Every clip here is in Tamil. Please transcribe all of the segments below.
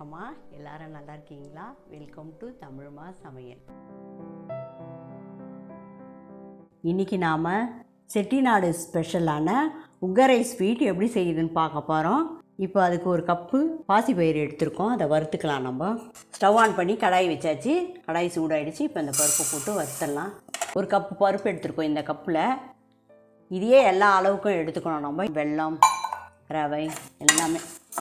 வணக்கம்மா. எல்லாரும் நல்லா இருக்கீங்களா? வெல்கம் டு தமிழ்மா சமையல். இன்றைக்கி நாம் செட்டிநாடு ஸ்பெஷலான உகரை ஸ்வீட் எப்படி செய்யுதுன்னு பார்க்க போகிறோம் இப்போ அதுக்கு ஒரு கப்பு பாசிப்பயிறு எடுத்திருக்கோம். அதை வறுத்துக்கலாம் நம்ம. ஸ்டவ் ஆன் பண்ணி கடாய் வச்சாச்சு. கடாய் சூடாயிடுச்சு. இப்போ இந்த பருப்பு போட்டு வறுத்துடலாம். ஒரு கப்பு பருப்பு எடுத்திருக்கோம் இந்த கப்பில். இதையே எல்லா அளவுக்கும் எடுத்துக்கணும் நம்ம. வெல்லம் ரவை எல்லாமே.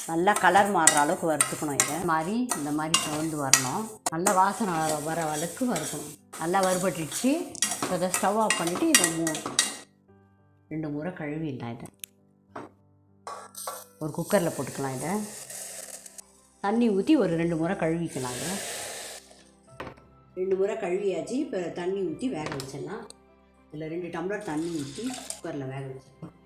நல்லா கலர் மாறுற அளவுக்கு வறுத்துக்கணும் இதை. மாதிரி இந்த மாதிரி கலந்து வரணும். நல்லா வாசனை வர- வர அளவுக்கு வறுக்கணும். நல்லா வறுபட்டுடுச்சு. இப்போ இதை ஸ்டவ் ஆஃப் பண்ணிவிட்டு இதை மூ ரெண்டு முறை கழுவிடலாம் இதை. ஒரு குக்கரில் போட்டுக்கலாம் இதை. தண்ணி ஊற்றி ஒரு ரெண்டு முறை கழுவிக்கலாம் இதை. ரெண்டு முறை கழுவியாச்சு. இப்போ தண்ணி ஊற்றி வேக வச்சிடலாம். இதில் ரெண்டு டம்ளர் தண்ணி ஊற்றி குக்கரில் வேக வச்சிடலாம்.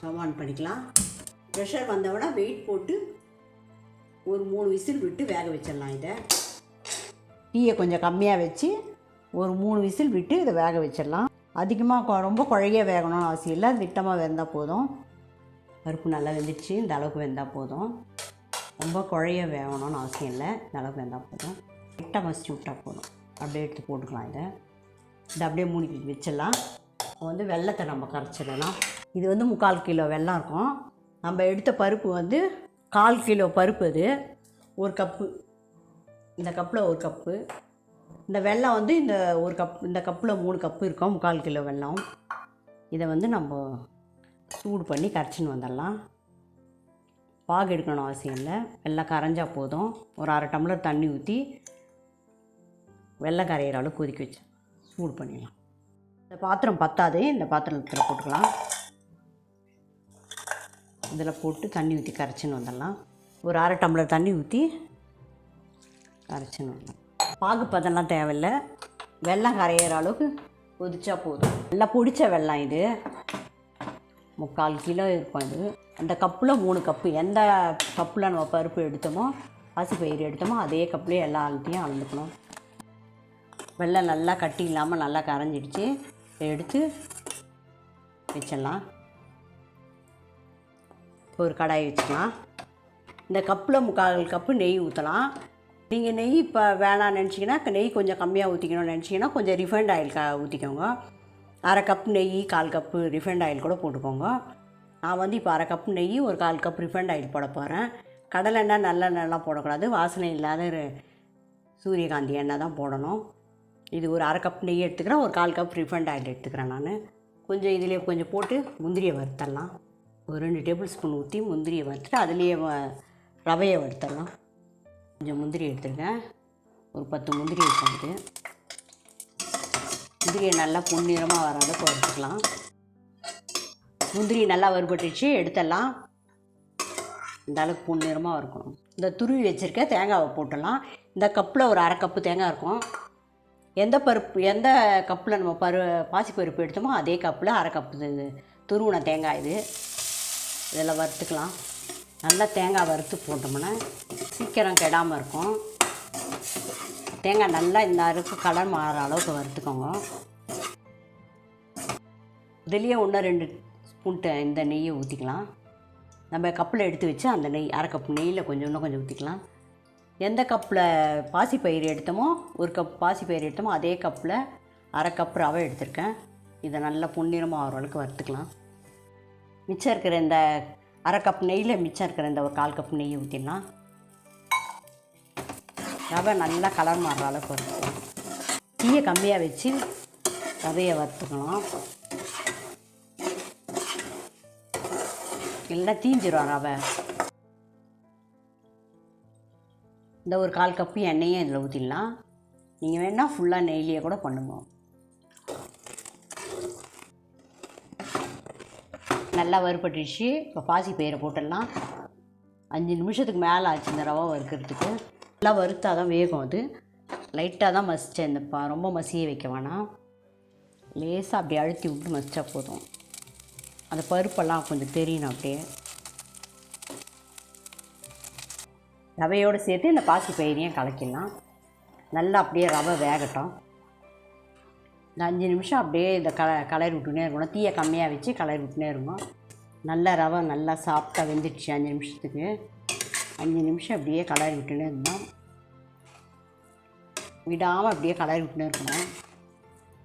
ஸ்டவ் ஆன் பண்ணிக்கலாம் ப்ரெஷர் வந்தவுடனே வெயிட் போட்டு ஒரு மூணு விசில் விட்டு வேக வச்சிடலாம் இதை. டீயை கொஞ்சம் கம்மியாக வச்சு ஒரு மூணு விசில் விட்டு இதை வேக வச்சிடலாம். அதிகமாக ரொம்ப குழைய வேகணும்னு அவசியம் இல்லை. திட்டமாக வெந்தால் போதும். பருப்பு நல்லா வெந்துடுச்சு. இந்த அளவுக்கு வெந்தால் போதும். ரொம்ப குழைய வேகணும்னு அவசியம் இல்லை. இந்த அளவுக்கு வெந்தால் போதும். லைட்டாக மசிச்சு விட்டால் போதும். அப்படியே எடுத்து போட்டுக்கலாம் இதை. இதை அப்படியே மூடி வச்சிடலாம். வந்து வெள்ளத்தை நம்ம கரைச்சிடலாம். இது வந்து முக்கால் கிலோ வெள்ளம் இருக்கும். நம்ம எடுத்த பருப்பு வந்து கால் கிலோ பருப்பு அது. ஒரு கப்பு இந்த கப்பில் ஒரு கப்பு இந்த வெல்லம் வந்து இந்த ஒரு கப் இந்த கப்பில் மூணு கப்பு இருக்கும் முக்கால் கிலோ வெல்லம் இதை வந்து நம்ம சூடு பண்ணி கரைச்சின்னு வந்துடலாம். பாகு எடுக்கணும் அவசியம் இல்லை. வெள்ளம் கரைஞ்சா போதும். ஒரு அரை டம்ளர் தண்ணி ஊற்றி வெள்ளம் கரையிற அளவுக்கு கொதிக்க வச்சு சூடு பண்ணிடலாம். இந்த பாத்திரம் பத்தாது. இந்த பாத்திரத்தில் போட்டுக்கலாம். இதில் போட்டு தண்ணி ஊற்றி கரைச்சின்னு வந்துடலாம். ஒரு அரை டம்ளர் தண்ணி ஊற்றி கரைச்சின்னு வந்துடலாம். பாகு பதம்லாம் தேவையில்லை. வெள்ளம் கரையிற அளவுக்கு கொதிச்சா போதும். நல்லா பிடிச்ச வெள்ளம் இது. முக்கால் கிலோ இருக்கும் இது அந்த கப்பில் மூணு கப்பு. எந்த கப்பில் நம்ம பருப்பு எடுத்தோமோ பயிர் எடுத்தோமோ அதே கப்புலேயே எல்லா அழுத்தையும் அளந்துக்கணும். வெள்ளம் நல்லா கட்டி இல்லாமல் நல்லா கரைஞ்சிடுச்சு. எடுத்து வச்சிடலாம். இப்போ ஒரு கடாய் வச்சுக்கலாம். இந்த கப்பில் முக்கால் கப்பு நெய் ஊற்றலாம் நீங்கள் நெய் இப்போ வேணாம்னு நினச்சிங்கன்னா நெய் கொஞ்சம் கம்மியாக ஊற்றிக்கணும்னு நினச்சிங்கன்னா கொஞ்சம் ரிஃபைண்ட் ஆயில் க ஊற்றிக்கோங்க அரை கப் நெய் கால் கப்பு ரிஃபைண்ட் ஆயில் கூட போட்டுக்கோங்க. நான் வந்து இப்போ அரை கப் நெய் ஒரு கால் கப் ரிஃபைண்ட் ஆயில் போட போகிறேன் கடலை எண்ணெய் நல்லெண்ணெய்லாம் போடக்கூடாது. வாசனை இல்லாத ஒரு சூரியகாந்தி எண்ணெய் தான் போடணும். இது ஒரு அரை கப் நெய் எடுத்துக்கிறேன். ஒரு கால் கப் ரிஃபைண்ட் ஆயில் எடுத்துக்கிறேன் நான். கொஞ்சம் இதிலே கொஞ்சம் போட்டு முந்திரியை வறுத்தரலாம். ஒரு ரெண்டு டேபிள் ஸ்பூன் ஊற்றி முந்திரியை வறுத்துட்டு அதுலேயே ரவையை வறுத்தரலாம். கொஞ்சம் முந்திரி எடுத்துருக்கேன். ஒரு பத்து முந்திரி எடுத்து முந்திரியை நல்லா பொன்னிறமாக வர அளவுக்கு முந்திரி நல்லா வறுபட்டுச்சு எடுத்துடலாம். இந்த அளவுக்கு பொன்னிறமாக இருக்கணும் இந்த துருவி வச்சுருக்க தேங்காவை போட்டுடலாம். இந்த கப்பில் ஒரு அரை கப்பு தேங்காய் இருக்கும். எந்த பருப்பு எந்த கப்பில் நம்ம பரு பாசிப்பருப்பு எடுத்தோமோ அதே கப்பில் அரை கப்பு இது துருவின தேங்காய் இது. இதில் வறுத்துக்கலாம். நல்லா தேங்காய் வறுத்து போட்டோம்னா சீக்கிரம் கெடாமல் இருக்கும். தேங்காய் நல்லா இந்த அளவுக்கு கலர் மாற அளவுக்கு வறுத்துக்கோங்க. இதுலேயே ஒன்று ரெண்டு ஸ்பூன் இந்த நெய்யை ஊற்றிக்கலாம் நம்ம கப்பில் எடுத்து வச்சு அந்த நெய் அரை கப் நெய்யில் கொஞ்சம் இன்னும் கொஞ்சம் ஊற்றிக்கலாம் எந்த கப்பில் பாசிப்பயிறு எடுத்தோமோ ஒரு கப் பாசிப்பயிறு எடுத்தோமோ அதே கப்பில் அரை கப் ரவை எடுத்திருக்கேன். இதை நல்லா பொன்னிறமாக ஆகிற அளவுக்கு வறுத்துக்கலாம். மிச்சம் இருக்கிற இந்த அரை கப் நெய்யில் மிச்சம் இருக்கிற இந்த ஒரு கால் கப் நெய் ஊற்றிடலாம் ரவை நல்லா கலர் மாறுற அளவுக்கு வறுத்துக்கலாம் தீயை கம்மியாக வச்சு ரவையை வறுத்துக்கலாம். இல்லைன்னா தீஞ்சிரும் ரவை. இந்த ஒரு கால் கப்பு எண்ணெயும் இதில் ஊற்றிடலாம் நீங்கள் வேணால் ஃபுல்லாக நெய்லியே கூட பண்ணுங்க நல்லா வறுபட்டுச்சு இப்போ பாசி பயிரை போட்டுடலாம். அஞ்சு நிமிஷத்துக்கு மேலே ஆச்சு இந்த ரவை வறுக்கிறதுக்கு. நல்லா வறுத்தாக தான் வேகும் அது. லைட்டாக தான் மசித்தேன் இந்த பா ரொம்ப மசிய வைக்க வேணாம். லேசாக அப்படியே அழுத்தி விட்டு மசித்தா போதும். அந்த பருப்பெல்லாம் கொஞ்சம் தெரியணும் அப்படியே. ரவையோடு சேர்த்து இந்த பாசி பயிரையும் கலக்கிடலாம். நல்லா அப்படியே ரவை வேகட்டும். இந்த அஞ்சு நிமிஷம் அப்படியே இந்த கல கலரி விட்டுனே இருக்கணும். தீயை கம்மியாக வச்சு கலரி விட்டுனே இருக்கணும். நல்லா ரவை நல்லா சாஃப்டாக வெந்துடுச்சு அஞ்சு நிமிஷத்துக்கு. அஞ்சு நிமிஷம் அப்படியே கலரி விட்டுனே இருந்தோம் விடாமல் அப்படியே கலரி விட்டுனே இருக்கணும்.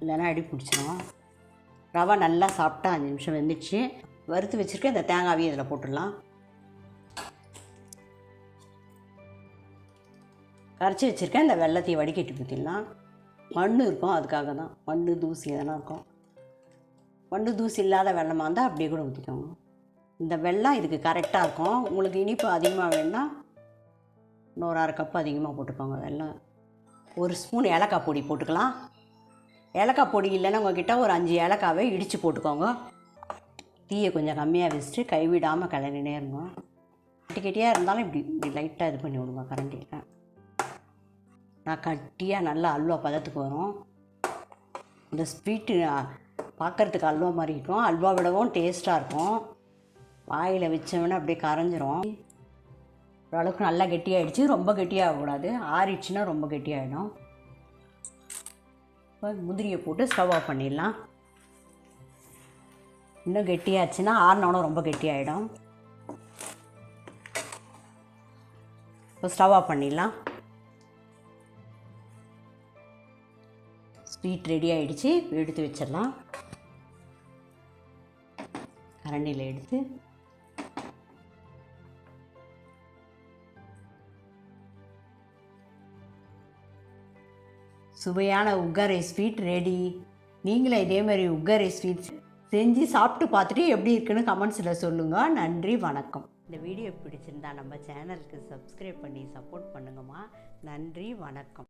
இல்லைன்னா அடி பிடிச்சிரும். ரவை நல்லா சாப்பிட்டா அஞ்சு நிமிஷம் வெந்துச்சு வறுத்து வச்சுருக்க இந்த தேங்காவையும் இதில் போட்டுடலாம். கரைச்சி வச்சுருக்கேன் இந்த வெள்ளத்தையும் வடிகட்டி ஊற்றிடலாம் மண் இருக்கும் அதுக்காக தான். மண் தூசி எதனா இருக்கும். மண் தூசி இல்லாத வெள்ளமாக இருந்தால் அப்படியே கூட ஊற்றிக்கோங்க இந்த வெள்ளம் இதுக்கு கரெக்டாக இருக்கும். உங்களுக்கு இனிப்பு அதிகமாக வேணும்னா இன்னொரு அரை கப்பு அதிகமாக போட்டுக்கோங்க வெள்ளம். ஒரு ஸ்பூன் ஏலக்காய் பொடி போட்டுக்கலாம். ஏலக்காய் பொடி இல்லைன்னா உங்ககிட்ட ஒரு அஞ்சு ஏலக்காவை இடித்து போட்டுக்கோங்க. தீயை கொஞ்சம் கம்மியாக வச்சுட்டு கைவிடாமல் கிளறினே இருங்க. கட்டி கட்டியாக இருந்தாலும் இப்படி இப்படி லைட்டாக இது பண்ணி விடுங்க கரண்டியில் நான் கட்டியாக நல்லா அல்வா பதத்துக்கு வரும். இந்த ஸ்வீட்டு பார்க்குறதுக்கு அல்வா மாதிரி இருக்கும். அல்வா விடவும் டேஸ்ட்டாக இருக்கும். வாயில் வச்சோன்னா அப்படியே கரைஞ்சிரும். ஓரளவுக்கு நல்லா கெட்டியாகிடுச்சு ரொம்ப கெட்டியாகக்கூடாது. ஆறிடுச்சுன்னா ரொம்ப கெட்டியாகிடும் இப்போ முந்திரியை போட்டு ஸ்டவ் ஆஃப் பண்ணிடலாம். இன்னும் கெட்டியாச்சுன்னா ஆறினோடனும் ரொம்ப கெட்டியாகிடும் இப்போ ஸ்டவ் ஆஃப் பண்ணிடலாம். ஸ்வீட் ரெடி ஆகிடுச்சு எடுத்து வச்சிடலாம். கரண்டியில் எடுத்து. சுவையான உக்கரை ஸ்வீட் ரெடி. நீங்களும் இதே மாதிரி உக்கரை ஸ்வீட் செஞ்சு சாப்பிட்டு பார்த்துட்டு எப்படி இருக்குன்னு கமெண்ட்ஸில் சொல்லுங்கள் நன்றி வணக்கம். இந்த வீடியோ பிடிச்சிருந்தா நம்ம சேனலுக்கு சப்ஸ்கிரைப் பண்ணி சப்போர்ட் பண்ணுங்கம்மா. நன்றி வணக்கம்.